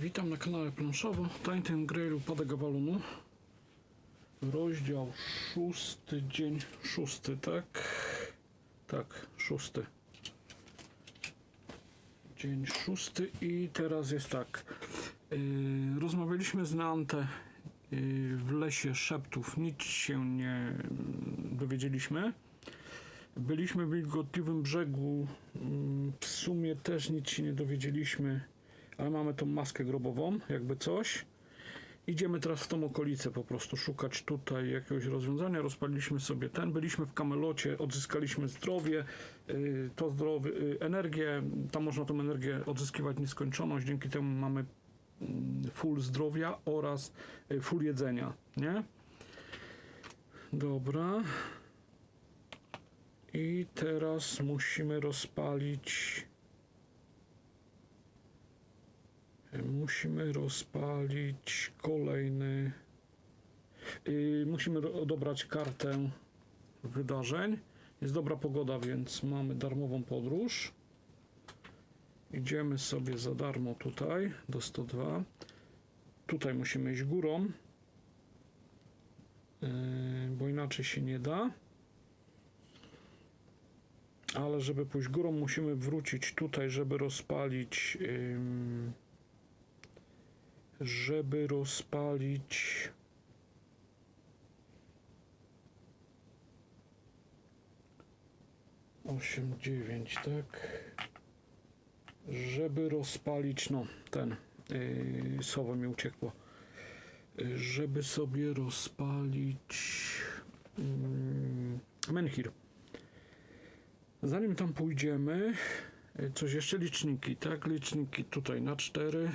Witam na kanale Planszowo. Tainten Grail upadek Avalonu. Rozdział szósty, dzień szósty, tak? Tak, szósty. Dzień szósty i teraz jest tak. Yy, rozmawialiśmy z Nante yy, w lesie szeptów. Nic się nie yy, dowiedzieliśmy. Byliśmy w wilgotliwym brzegu. Mm, W sumie też nic się nie dowiedzieliśmy, ale mamy tą maskę grobową, jakby coś. Idziemy teraz w tą okolicę po prostu szukać tutaj jakiegoś rozwiązania. Rozpaliliśmy sobie ten, byliśmy w kamelocie, odzyskaliśmy zdrowie, yy, to zdrowie, yy, energię. Tam można tą energię odzyskiwać nieskończoność. Dzięki temu mamy mm, full zdrowia oraz yy, full jedzenia, nie? Dobra. I teraz musimy rozpalić. Musimy rozpalić kolejny. Yy, musimy odebrać kartę wydarzeń. Jest dobra pogoda, więc mamy darmową podróż. Idziemy sobie za darmo tutaj do 102. Tutaj musimy iść górą, yy, bo inaczej się nie da. Ale żeby pójść górą, musimy wrócić tutaj, żeby rozpalić. ym, żeby rozpalić. Osiem, dziewięć, tak. Żeby rozpalić, no, ten. Yy, słowo mi uciekło. Yy, żeby sobie rozpalić. Yy, menhir. Zanim tam pójdziemy, y, coś jeszcze liczniki, tak? Liczniki tutaj na 4.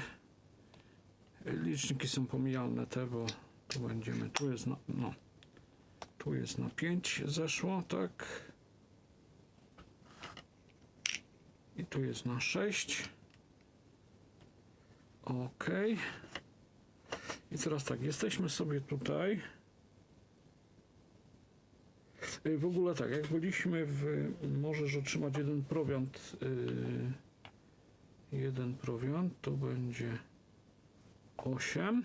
Liczniki są pomijalne te, bo tu będziemy, tu jest na, no, tu jest na 5 zeszło, tak? I tu jest na 6. Ok. I teraz tak, jesteśmy sobie tutaj. Y, W ogóle tak, jak byliśmy w. Możesz otrzymać jeden prowiant. Yy, jeden prowiant to będzie 8.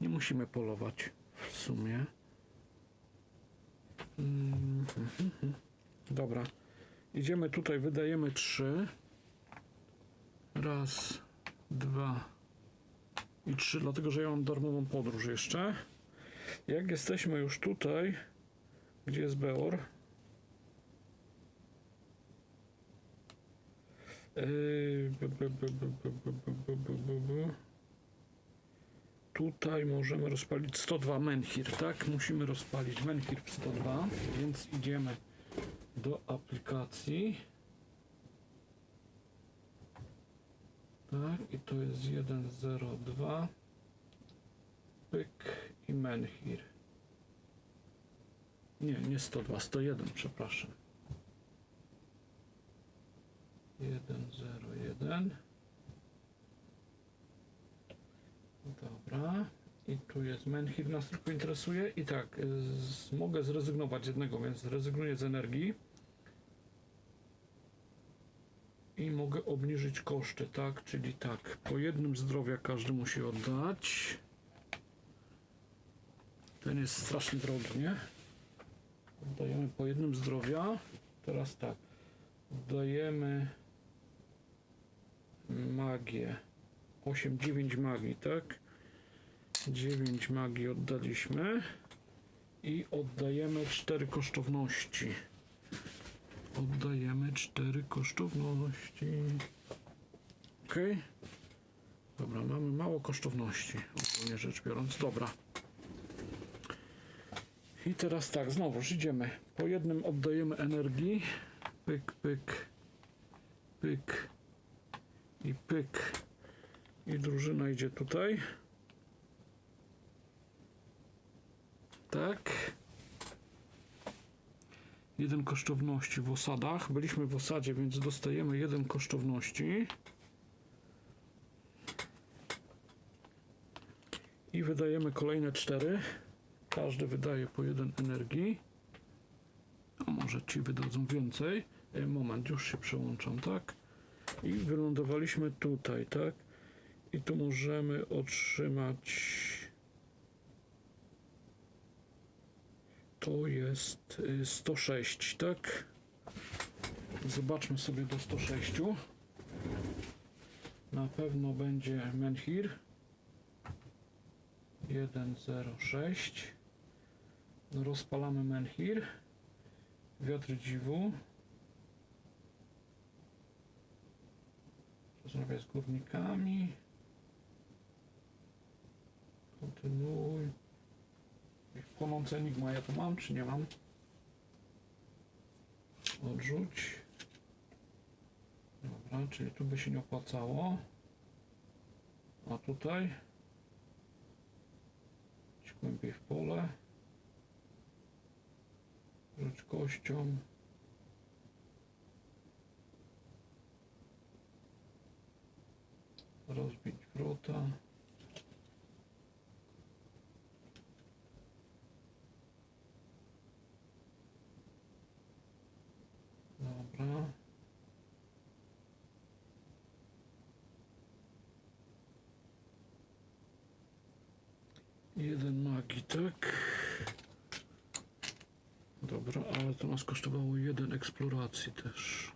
Nie musimy polować w sumie. Mm. Dobra. Idziemy tutaj, wydajemy 3. Raz, dwa i trzy, dlatego że ja mam darmową podróż jeszcze. Jak jesteśmy już tutaj, gdzie jest Beor? Yy, bu- bu- bu. Tutaj możemy rozpalić 102 Menhir, tak? Musimy rozpalić Menhir w 102, więc idziemy do aplikacji. Tak, i to jest 102. Pyk i Menhir. Nie, nie 102, 101, przepraszam. 101. Dobra. I tu jest Menhir, nas tylko interesuje. I tak, z, mogę zrezygnować z jednego, więc zrezygnuję z energii. I mogę obniżyć koszty, tak? Czyli tak, po jednym zdrowia każdy musi oddać. Ten jest strasznie drogi, nie? Oddajemy po jednym zdrowia. Teraz tak. Oddajemy magię. 8, 9 magii, tak? 9 magii oddaliśmy. I oddajemy 4 kosztowności. Oddajemy 4 kosztowności. Ok. Dobra, mamy mało kosztowności, ogólnie rzecz biorąc. Dobra. I teraz tak, znowuż idziemy. Po jednym oddajemy energii. Pyk, pyk, pyk i pyk. I drużyna idzie tutaj. Tak. Jeden kosztowności w osadach. Byliśmy w osadzie, więc dostajemy jeden kosztowności. I wydajemy kolejne cztery. Każdy wydaje po jeden energii. A może ci wydadzą więcej. E, Moment, już się przełączam, tak? I wylądowaliśmy tutaj, tak? I tu możemy otrzymać. To jest y, 106, tak? Zobaczmy sobie do 106. Na pewno będzie menhir 106. No, Rozpalamy menhir. Wiatr dziwu. Rozmawiaj z górnikami. Kontynuuj. Płonące enigma ja to mam, czy nie mam? Odrzuć. Dobra, czyli tu by się nie opłacało. A tutaj? Idź głębiej w pole. Rzuć kością. Rozbić wrota. Dobra. Jeden magii, tak? Dobra, ale to nas kosztowało jeden eksploracji też.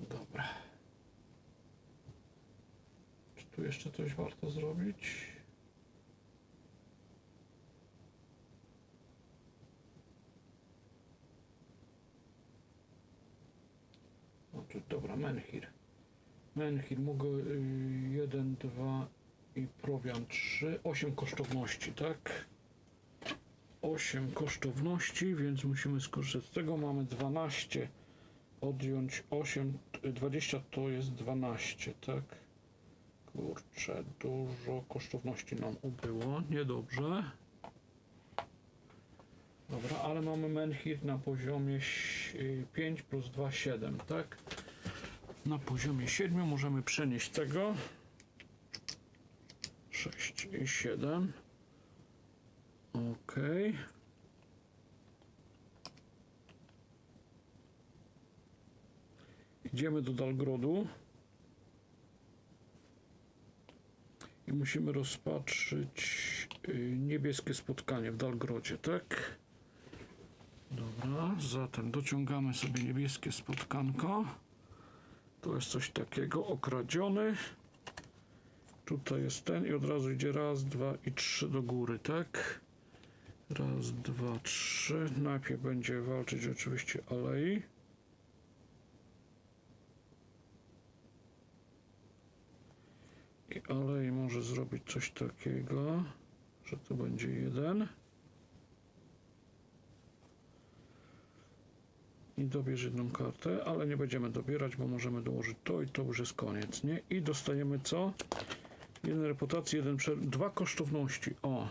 Dobra. Czy tu jeszcze coś warto zrobić? No tu, dobra, Menhir. Menhir, mogę y, jeden, dwa i prowiant 3. 8 kosztowności, tak? 8 kosztowności, więc musimy skorzystać z tego. Mamy 12. Odjąć 8, y, 20 to jest 12, tak? Kurczę, dużo kosztowności nam ubyło. Niedobrze. Dobra, ale mamy menhir na poziomie ś- y, 5 plus 2, 7, tak? Na poziomie 7 możemy przenieść tego. 6 i 7. Ok. Idziemy do Dalgrodu. I musimy rozpatrzyć y, niebieskie spotkanie w Dalgrodzie, tak? Dobra, zatem dociągamy sobie niebieskie spotkanko. Tu jest coś takiego, okradziony. Tutaj jest ten i od razu idzie raz, dwa i trzy do góry, tak? Raz, dwa, trzy. Najpierw będzie walczyć oczywiście Alei. I Alei może zrobić coś takiego, że to będzie jeden. I dobierz jedną kartę, ale nie będziemy dobierać, bo możemy dołożyć to i to już jest koniec, nie? I dostajemy co? Jeden reputacji, jeden prze... dwa kosztowności. O,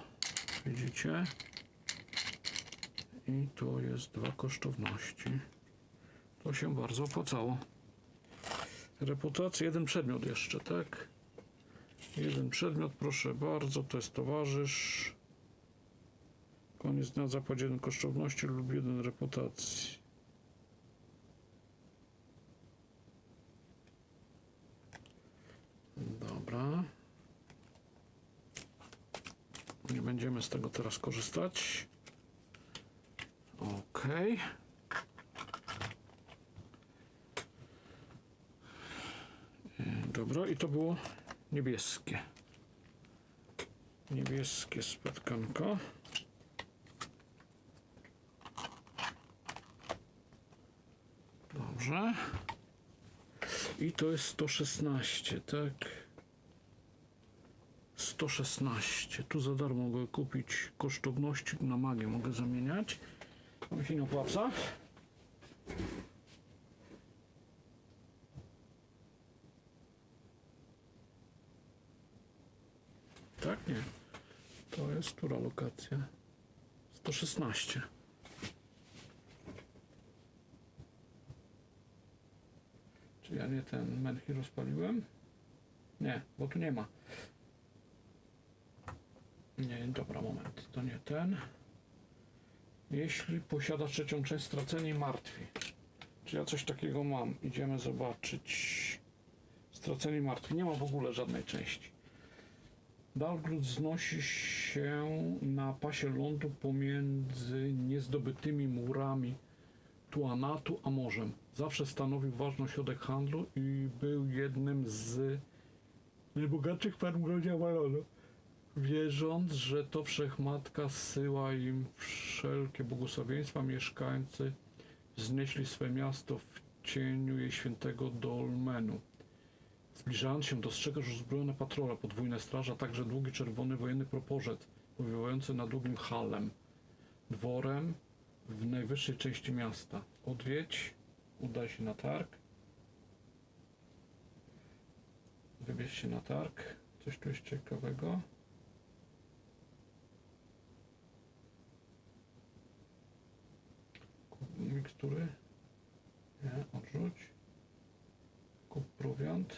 widzicie? I to jest dwa kosztowności. To się bardzo opłacało. Reputacja, jeden przedmiot jeszcze, tak? Jeden przedmiot, proszę bardzo, to jest towarzysz. Koniec dnia zapłać jeden kosztowności lub jeden reputacji. Dobra. Będziemy z tego teraz korzystać. Ok. Dobra, i to było niebieskie. Niebieskie spotkanko. Dobrze. I to jest 116, tak? 116. Tu za darmo mogę kupić kosztowności na magię mogę zamieniać. Mi się nie opłaca. Tak, nie. To jest która lokacja? 116. Czy ja nie ten menhi rozpaliłem? Nie, bo tu nie ma. Nie, dobra, moment. To nie ten. Jeśli posiada trzecią część straceni martwi. Czy ja coś takiego mam? Idziemy zobaczyć. Straceni martwi. Nie ma w ogóle żadnej części. Dalgrud wznosi się na pasie lądu pomiędzy niezdobytymi murami Tuanatu a morzem. Zawsze stanowił ważny ośrodek handlu i był jednym z najbogatszych farm grodzia Malonu. Wierząc, że to wszechmatka zsyła im wszelkie błogosławieństwa, mieszkańcy wznieśli swe miasto w cieniu jej świętego dolmenu. Zbliżając się, dostrzegasz uzbrojone patrole, podwójne straże, a także długi czerwony wojenny proporzec, powiewający nad długim halem, dworem w najwyższej części miasta. Odwiedź, udaj się na targ. Wybierz się na targ. Coś tu jest ciekawego. Mikstury. Nie, odrzuć. Kup prowiant.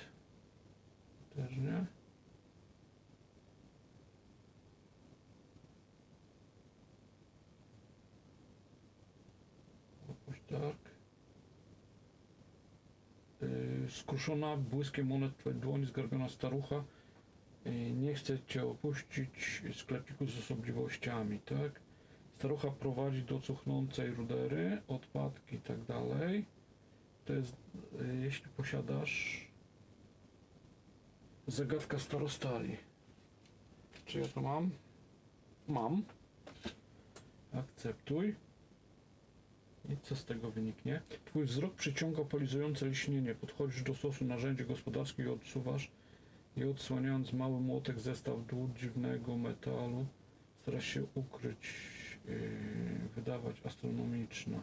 Też nie. Opuść targ. Yy, skruszona błyskiem monet twojej dłoni zgarbiona starucha yy, nie chce cię opuścić sklepiku z osobliwościami, tak? Starucha prowadzi do cuchnącej rudery, odpadki i tak dalej. To jest, yy, jeśli posiadasz zagadka starostali. Czy ja to mam? Mam. Akceptuj. I co z tego wyniknie? Twój wzrok przyciąga polizujące lśnienie. Podchodzisz do stosu narzędzi gospodarskich i odsuwasz i odsłaniając mały młotek zestaw dłu dziwnego metalu starasz się ukryć, wydawać astronomiczna.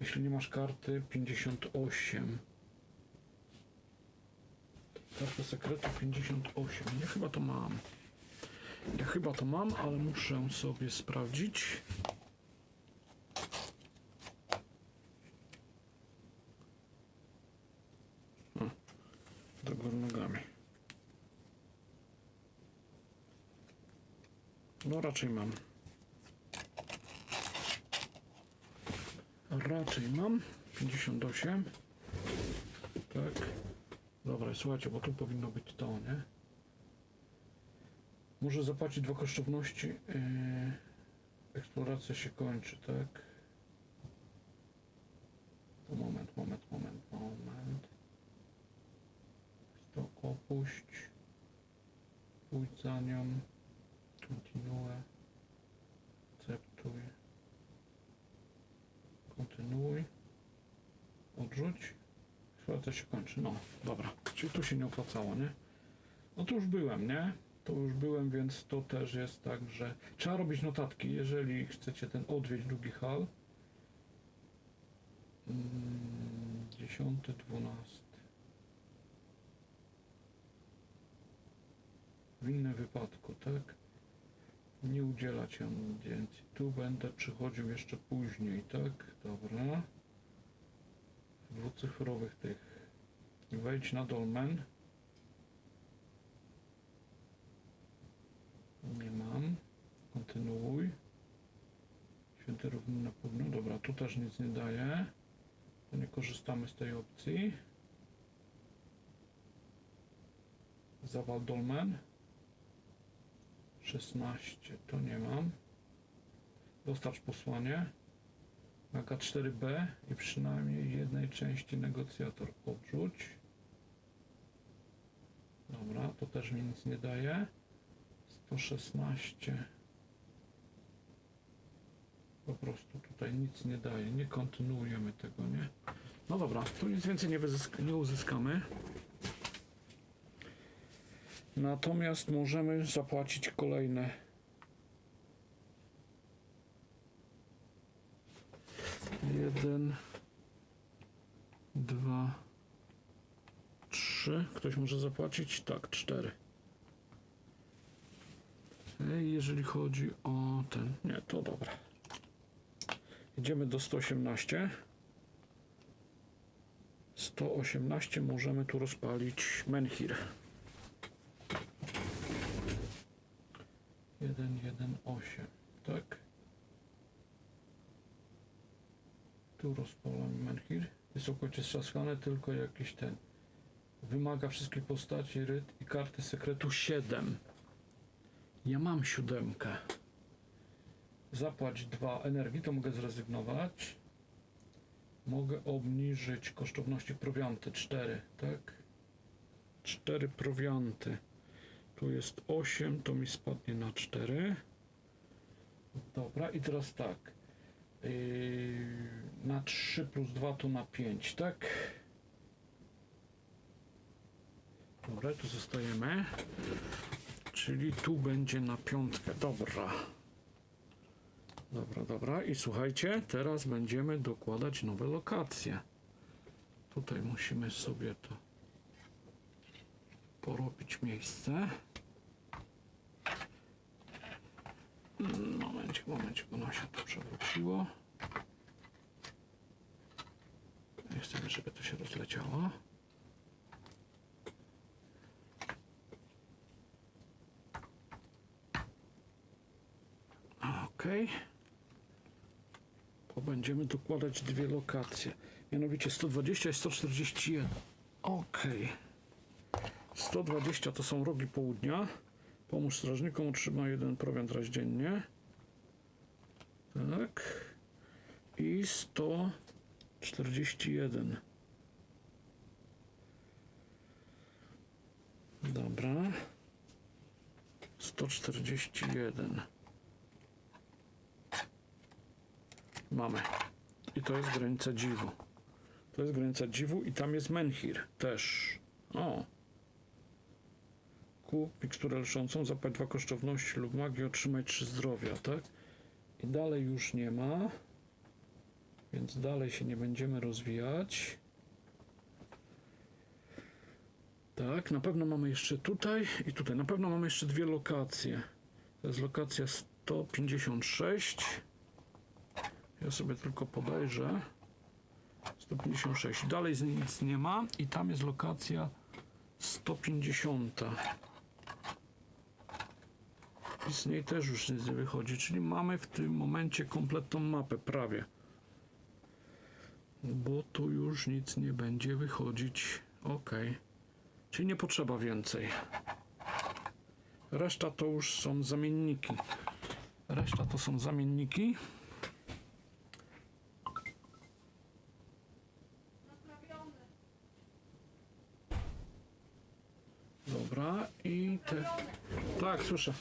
Jeśli nie masz karty 58. Karta sekretu 58. Ja chyba to mam. Ja chyba to mam, ale muszę sobie sprawdzić. do góry nogami. No raczej mam. Raczej mam. 58. Tak. Dobra, słuchajcie, bo tu powinno być to, nie? Muszę zapłacić dwa kosztowności. Yy, eksploracja się kończy, tak? To moment, moment, moment, moment. To opuść. Pójdź za nią. Kontynuuj. Akceptuj. Kontynuuj. Odrzuć. Eksploracja się kończy. No, dobra. Czyli tu się nie opłacało, nie? No to już byłem, nie? To już byłem, więc to też jest tak, że trzeba robić notatki, jeżeli chcecie ten odwiedź długi hal. Mm, 10, 12. W innym wypadku, tak? Nie udzielać audiencji. Tu będę przychodził jeszcze później, tak? Dobra. Dwucyfrowych tych. Wejdź na dolmen. Nie mam. Kontynuuj. Święte równy na południu. Dobra, tu też nic nie daje. To nie korzystamy z tej opcji. Zawal dolmen. 16 to nie mam. Dostarcz posłanie. Maka 4B i przynajmniej jednej części negocjator odrzuć. Dobra, to też mi nic nie daje. 116. Po prostu tutaj nic nie daje. Nie kontynuujemy tego, nie? No dobra, tu nic więcej nie, nie uzyskamy. Natomiast możemy zapłacić kolejne. Jeden, dwa, trzy. Ktoś może zapłacić? Tak, cztery. Jeżeli chodzi o ten. Nie, to dobra. Idziemy do 118. 118 możemy tu rozpalić Menhir. 118, tak? Tu rozpalam Menhir. Jest całkowicie strzaskane, tylko jakiś ten Wymaga wszystkich postaci, ryt i karty sekretu 7. Ja mam siódemkę. Zapłać 2 energii, to mogę zrezygnować. Mogę obniżyć kosztowności prowianty 4, tak? 4 prowianty. Tu jest 8, to mi spadnie na 4. Dobra, i teraz tak. Yy, na 3 plus 2 to na 5, tak? Dobra, tu zostajemy. Czyli tu będzie na piątkę. Dobra. Dobra, dobra. I słuchajcie, teraz będziemy dokładać nowe lokacje. Tutaj musimy sobie to porobić miejsce. Mm, Momencik, momencik, bo nam się to przewróciło. Nie chcemy, żeby to się rozleciało. Okej. Bo będziemy dokładać dwie lokacje. Mianowicie 120 i 141. Okej. 120 to są rogi południa. Pomóż strażnikom, otrzyma jeden prowiant raz dziennie. Tak. I 141. Dobra. 141. Mamy. I to jest granica dziwu. To jest granica dziwu i tam jest menhir też. O. Kup miksturę leczącą, zapłać dwa kosztowności lub magii, otrzymaj trzy zdrowia, tak? I dalej już nie ma. Więc dalej się nie będziemy rozwijać. Tak, na pewno mamy jeszcze tutaj i tutaj. Na pewno mamy jeszcze dwie lokacje. To jest lokacja 156. Ja sobie tylko podejrzę. 156. Dalej z nic nie ma i tam jest lokacja 150. I z niej też już nic nie wychodzi, czyli mamy w tym momencie kompletną mapę prawie. Bo tu już nic nie będzie wychodzić. Ok. Czyli nie potrzeba więcej. Reszta to już są zamienniki. Reszta to są zamienniki. Dobra, i te. Tak, słyszę.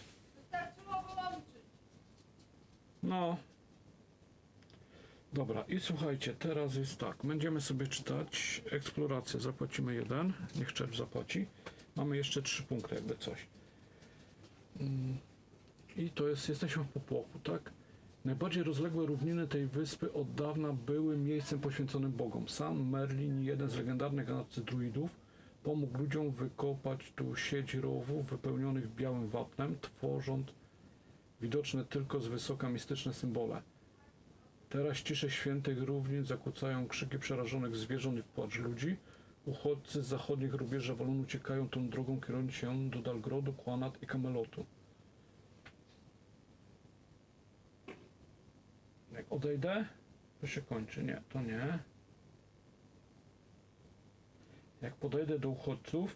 No. Dobra, i słuchajcie, teraz jest tak. Będziemy sobie czytać eksplorację. Zapłacimy jeden. Niech czerw zapłaci. Mamy jeszcze trzy punkty, jakby coś. Mm, I to jest, jesteśmy w popłochu, tak? Najbardziej rozległe równiny tej wyspy od dawna były miejscem poświęconym bogom. Sam Merlin, jeden z legendarnych nadawcy druidów, pomógł ludziom wykopać tu sieć rowów wypełnionych białym wapnem, tworząc widoczne tylko z wysoka mistyczne symbole. Teraz ciszę świętych równin zakłócają krzyki przerażonych zwierząt i płacz ludzi. Uchodźcy z zachodnich rubieży Awalonu uciekają tą drogą, kierując się do Dalgrodu, Kłanat i Kamelotu. Jak odejdę, to się kończy. Nie, to nie. Jak podejdę do uchodźców,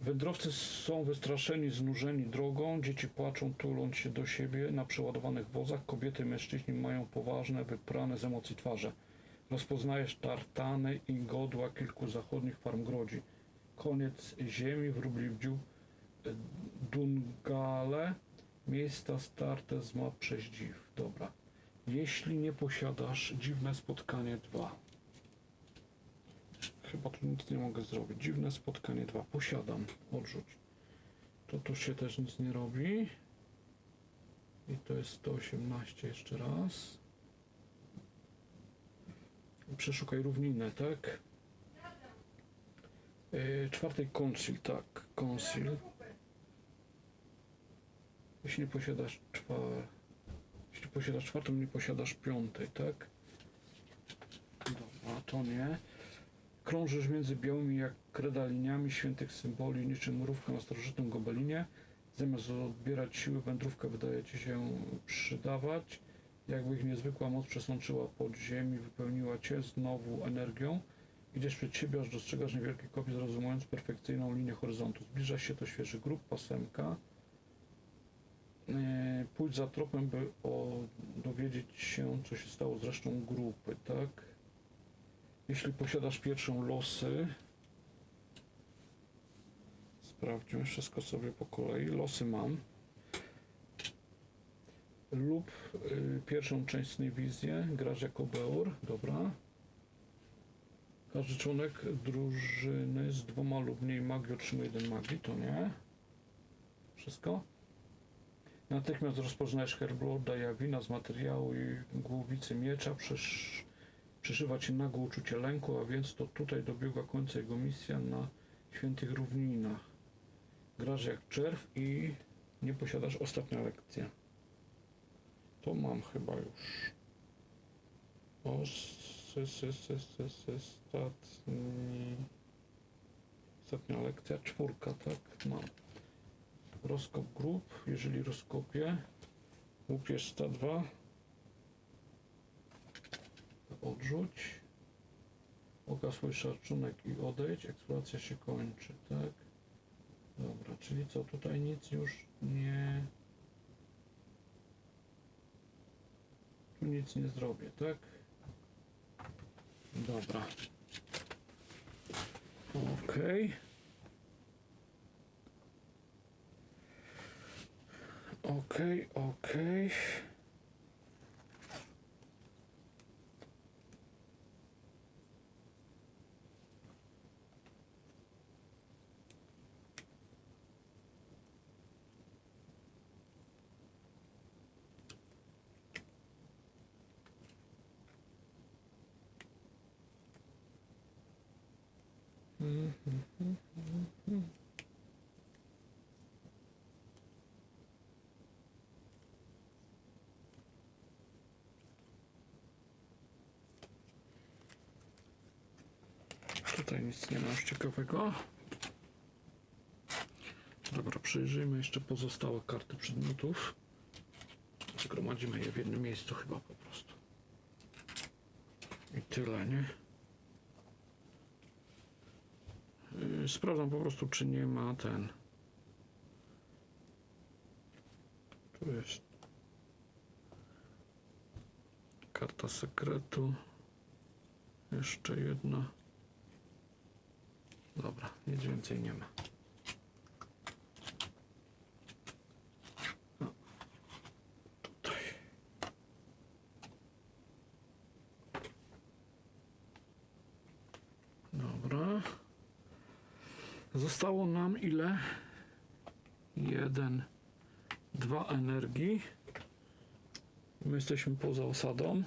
Wędrowcy są wystraszeni, znużeni drogą, dzieci płaczą, tuląc się do siebie na przeładowanych wozach, kobiety i mężczyźni mają poważne, wyprane z emocji twarze. Rozpoznajesz tartany i godła kilku zachodnich farm grodzi. Koniec ziemi, wróbliwdziu, Dungale, miejsca starte z map przez dziw. Dobra. Jeśli nie posiadasz dziwne spotkanie 2. Chyba tu nic nie mogę zrobić. Dziwne spotkanie 2. Posiadam. Odrzuć. To tu się też nic nie robi. I to jest 118 jeszcze raz. Przeszukaj równinę, tak? Yy, czwartej konsil, tak. Konsil. Jeśli nie posiadasz czwar... Jeśli posiadasz czwartą, nie posiadasz piątej, tak? Dobra, to nie. Krążysz między białymi jak kreda liniami świętych symboli, niczym mrówka na starożytnym gobelinie. Zamiast odbierać siły, wędrówka wydaje ci się przydawać. Jakby ich niezwykła moc przesączyła pod ziemi, wypełniła cię znowu energią Idziesz przed siebie, aż dostrzegasz niewielkie kopie, zrozumując perfekcyjną linię horyzontu. Zbliża się do świeży grup, pasemka. E, Pójdź za tropem, by o, dowiedzieć się, co się stało z resztą grupy, tak? Jeśli posiadasz pierwszą losy, sprawdźmy wszystko sobie po kolei. Losy mam. Lub y, pierwszą część z wizję grasz jako Beor, dobra. Każdy członek drużyny z dwoma lub mniej magii otrzymuje jeden magii, to nie. Wszystko? Natychmiast rozpoznajesz Herblorda Jawina z materiału i głowicy miecza. Przesz... Przeszywa ci nagłe uczucie lęku, a więc to tutaj dobiegła końca jego misja na świętych równinach. Grasz jak czerw i nie posiadasz ostatnia lekcja. To mam chyba już. Ostatni... Ostatnia lekcja, czwórka, tak? Mam. Rozkop grup, jeżeli rozkopię. Łupież 102. Odrzuć. Pokaż swój szacunek i odejdź. Eksploracja się kończy, tak? Dobra, czyli co? Tutaj nic już nie... Tu nic nie zrobię, tak? Dobra. Okej. Okej, okej. Tutaj nic nie ma już ciekawego. Dobra, przejrzyjmy jeszcze pozostałe karty przedmiotów. Zgromadzimy je w jednym miejscu chyba po prostu. I tyle, nie? Yy, Sprawdzam po prostu, czy nie ma ten. Tu jest karta sekretu. Jeszcze jedna. Dobra, nic więcej nie ma. O, tutaj. Dobra. Zostało nam ile? Jeden, dwa energii. My jesteśmy poza osadą,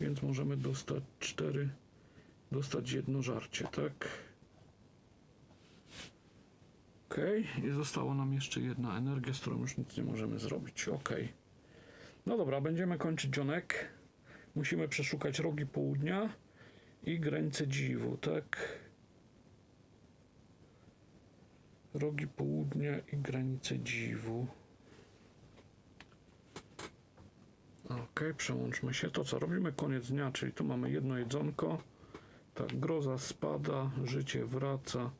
więc możemy dostać cztery, dostać jedno żarcie, tak? Ok, i zostało nam jeszcze jedna energia, z którą już nic nie możemy zrobić. Ok. No dobra, będziemy kończyć dzionek. Musimy przeszukać rogi południa i granicę dziwu, tak? Rogi południa i granice dziwu. Ok, przełączmy się. To co, robimy koniec dnia, czyli tu mamy jedno jedzonko. Tak, groza spada, życie wraca,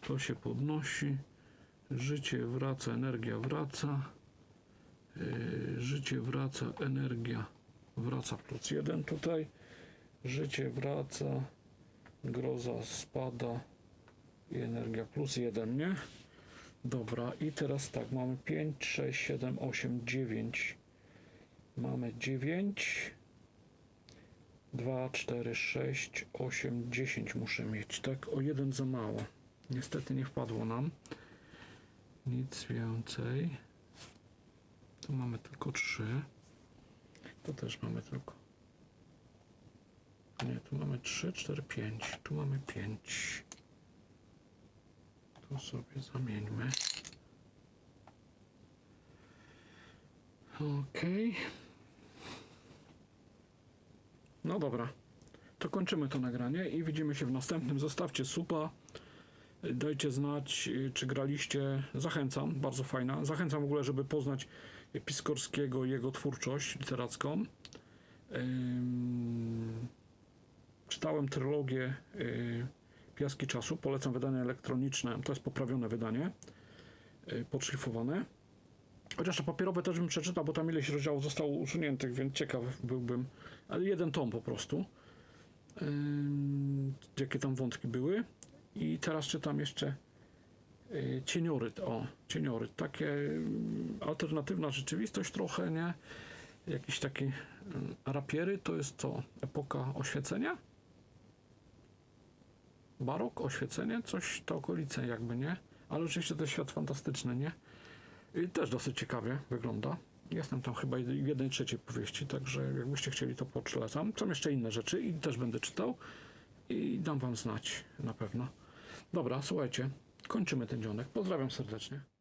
to się podnosi. Życie wraca, energia wraca. Yy, życie wraca, energia wraca plus jeden tutaj. Życie wraca, groza spada i energia plus jeden, nie? Dobra, i teraz tak, mamy 5, 6, 7, 8, 9. Mamy 9. 2, 4, 6, 8, 10 muszę mieć, tak? O jeden za mało. Niestety nie wpadło nam. Nic więcej. Tu mamy tylko 3. Tu też mamy tylko. Nie, tu mamy 3, 4, 5. Tu mamy 5. Tu sobie zamieńmy. Okej. No dobra. To kończymy to nagranie i widzimy się w następnym. Zostawcie supa. Dajcie znać, czy graliście. Zachęcam, bardzo fajna. Zachęcam w ogóle, żeby poznać Piskorskiego jego twórczość literacką. Ym, czytałem trylogię y, Piaski Czasu. Polecam wydanie elektroniczne. To jest poprawione wydanie, y, podszlifowane. Chociaż to papierowe też bym przeczytał, bo tam ileś rozdziałów zostało usuniętych, więc ciekaw byłbym. Ale jeden tom po prostu. Ym, jakie tam wątki były. I teraz czytam jeszcze y, cienioryt. O, cienioryt. Takie ym, alternatywna rzeczywistość trochę, nie? Jakiś taki ym, rapiery. To jest to epoka oświecenia? Barok, oświecenie? Coś te okolice jakby, nie? Ale oczywiście to jest świat fantastyczny, nie? I też dosyć ciekawie wygląda. Jestem tam chyba w jednej trzeciej powieści, także jakbyście chcieli, to poczytam. Są jeszcze inne rzeczy i też będę czytał i dam wam znać na pewno. Dobra, słuchajcie, kończymy ten dzionek. Pozdrawiam serdecznie.